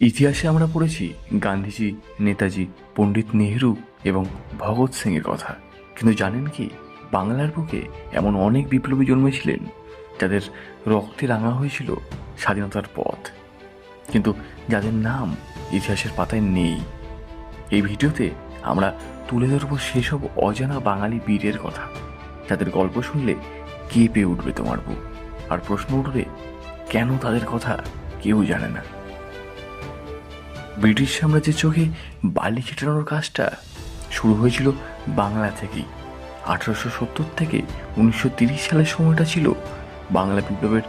ইতিহাসে আমরা পড়েছি গান্ধীজি, নেতাজি, পণ্ডিত নেহরু এবং ভগৎ সিংয়ের কথা। কিন্তু জানেন কি, বাংলার বুকে এমন অনেক বিপ্লবী জন্মেছিলেন যাদের রক্তে রাঙা হয়েছিল স্বাধীনতার পথ। কিন্তু যাদের নাম ইতিহাসের পাতায় নেই। এই ভিডিওতে আমরা তুলে ধরব সেসব অজানা বাঙালি বীরের কথা। যাদের গল্প শুনলে কেঁপে উঠবে তোমার বুক। আর প্রশ্ন উঠবে, কেন তাদের কথা কেউ জানে না? ব্রিটিশ সাম্রাজ্যের চোখে বালি ছিটানোর কাজটা শুরু হয়েছিল বাংলা থেকেই। আঠারোশো সত্তর থেকে উনিশশো তিরিশ সালের সময়টা ছিল বাংলা বিপ্লবের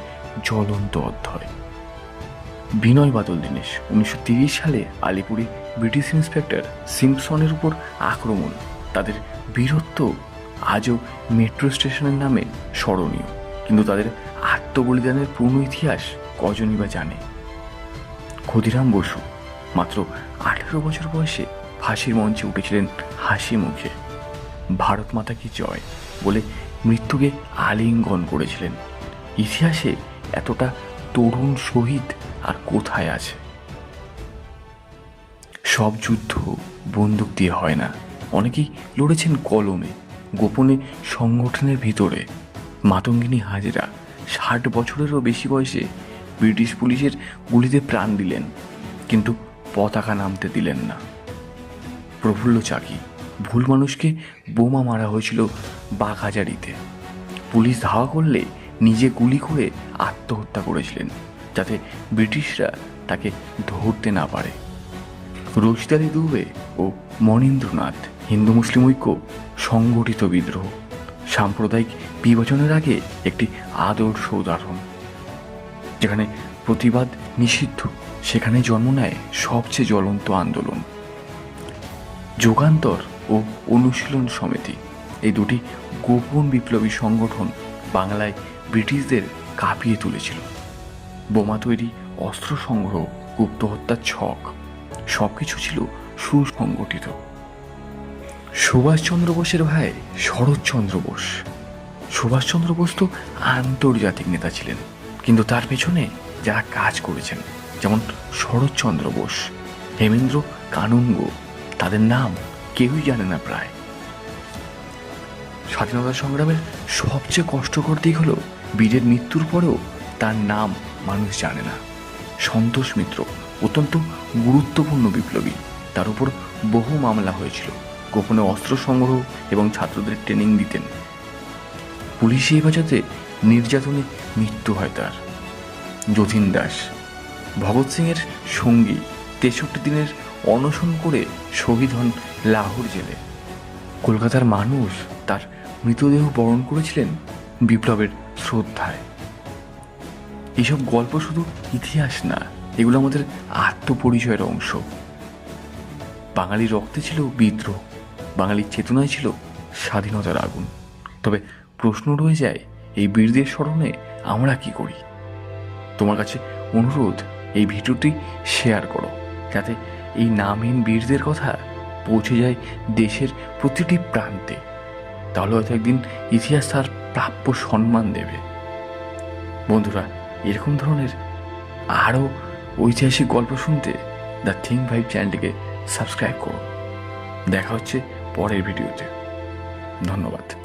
জ্বলন্ত অধ্যায়। বিনয় বাদল দীনেশ, উনিশশো সালে আলিপুরে ব্রিটিশ ইন্সপেক্টর সিম্পসনের উপর আক্রমণ। তাদের বীরত্ব আজও মেট্রো স্টেশনের নামে স্মরণীয়, কিন্তু তাদের আত্মবলিদানের পূর্ণ ইতিহাস কজনই বা জানে? ক্ষুদিরাম বসু মাত্র আঠেরো বছর বয়সে ফাঁসির মঞ্চে উঠেছিলেন হাসি মুখে। ভারত মাতা কি জয় বলে মৃত্যুকে আলিঙ্গন করেছিলেন। ইতিহাসে এতটা তরুণ শহীদ আর কোথায় আছে? সব যুদ্ধ বন্দুক দিয়ে হয় না। অনেকেই লড়েছেন কলমে, গোপনে সংগঠনের ভিতরে। মাতঙ্গিনী হাজরা ষাট বছরেরও বেশি বয়সে ব্রিটিশ পুলিশের গুলিতে প্রাণ দিলেন। কিন্তু পতাকা নামতে দিলেন না। প্রফুল্ল চাকি, ভুল মানুষকে বোমা মারা হয়েছিল বাঘাজারিতে। পুলিশ ধাওয়া করলে নিজে গুলি করে আত্মহত্যা করেছিলেন, যাতে ব্রিটিশরা তাকে ধরতে না পারে। রোজদারি দুবে ও মনীন্দ্রনাথ হিন্দু মুসলিম ঐক্য, সংগঠিত বিদ্রোহ। সাম্প্রদায়িক বিভাজনের আগে একটি আদর্শ উদাহরণ, যেখানে প্রতিবাদ নিষিদ্ধ। সেখানে জন্ম নেয় সবচেয়ে জ্বলন্ত আন্দোলন। যুগান্তর ও অনুশীলন সমিতি। এই দুটি গোপন বিপ্লবী সংগঠন বাংলায় ব্রিটিশদের কাঁপিয়ে তুলেছিল। বোমা তৈরি, অস্ত্র সংগ্রহ, গুপ্ত হত্যার ছক সব কিছু ছিল সুসংগঠিত। সুভাষচন্দ্র বোসের ভাই শরৎচন্দ্র বোস। সুভাষচন্দ্র বোস তো আন্তর্জাতিক নেতা ছিলেন, কিন্তু তার পেছনে যারা কাজ করেছেন যেমন শরৎচন্দ্র বোস, হেমেন্দ্র কানুঙ্গ, তাদের নাম কেউই জানে না প্রায়। স্বাধীনতা সংগ্রামের সবচেয়ে কষ্টকর দিক হলো বীরের মৃত্যুর পরেও তার নাম মানুষ জানে না। সন্তোষ মিত্র, অত্যন্ত গুরুত্বপূর্ণ বিপ্লবী, তার উপর বহু মামলা হয়েছিল, গোপনে অস্ত্র সংগ্রহ এবং ছাত্রদের ট্রেনিং দিতেন। পুলিশি হেফাজতে নির্যাতনে মৃত্যু হয় তার। যতীন দাস ভগৎ সিংয়ের সঙ্গী তেষট্টি দিনের অনশন করে শহীদ হন লাহোর জেলে। কলকাতার মানুষ তার মৃতদেহ বরণ করেছিলেন বিপ্লবের শ্রদ্ধায়। এসব গল্প শুধু ইতিহাস না, এগুলো আমাদের আত্মপরিচয়ের অংশ। বাঙালির রক্তে ছিল বিদ্রোহ, বাঙালির চেতনায় ছিল স্বাধীনতার আগুন। তবে প্রশ্ন রয়ে যায়, এই বীরদের স্মরণে আমরা কি করি? তোমার কাছে অনুরোধ এই ভিডিওটি শেয়ার করো, যাতে এই নামহীন বীরদের কথা পৌঁছে যায় দেশের প্রতিটি প্রান্তে। তাহলে হয়তো একদিন ইতিহাস তার প্রাপ্য সম্মান দেবে। বন্ধুরা, এরকম ধরনের আরও ঐতিহাসিক গল্প শুনতে দ্য থিঙ্ক ভাইব চ্যানেলটিকে সাবস্ক্রাইব করো দেখা হচ্ছে পরের ভিডিওতে। ধন্যবাদ।